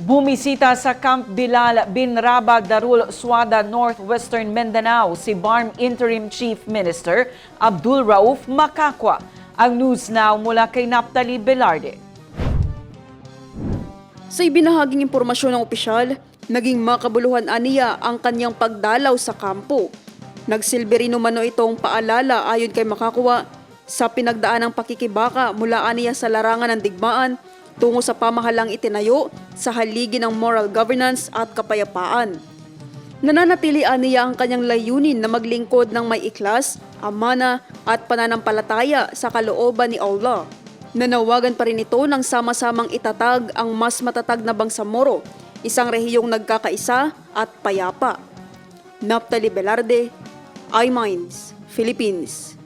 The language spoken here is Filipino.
Bumisita sa Camp Bilal bin Rabag Darul Suada, Northwestern Mindanao si BARM Interim Chief Minister Abdul Rauf Makakwa. Ang news now mula kay Naptali Velarde. Sa ibinahaging impormasyon ng opisyal, naging makabuluhan aniya ang kanyang pagdalaw sa kampo. Nagsilbi rin umano itong paalala ayon kay Makakuwa sa pinagdaan ng pakikibaka mula aniya sa larangan ng digmaan tungo sa pamahalang itinayo sa haligi ng moral governance at kapayapaan. Nananatili aniya ang kanyang layunin na maglingkod ng may iklas, amana at pananampalataya sa kalooban ni Allah. Nanawagan pa rin ito ng sama-samang itatag ang mas matatag na Bangsamoro, isang rehiyong nagkakaisa at payapa. Naptali Velarde, iMinds, Philippines.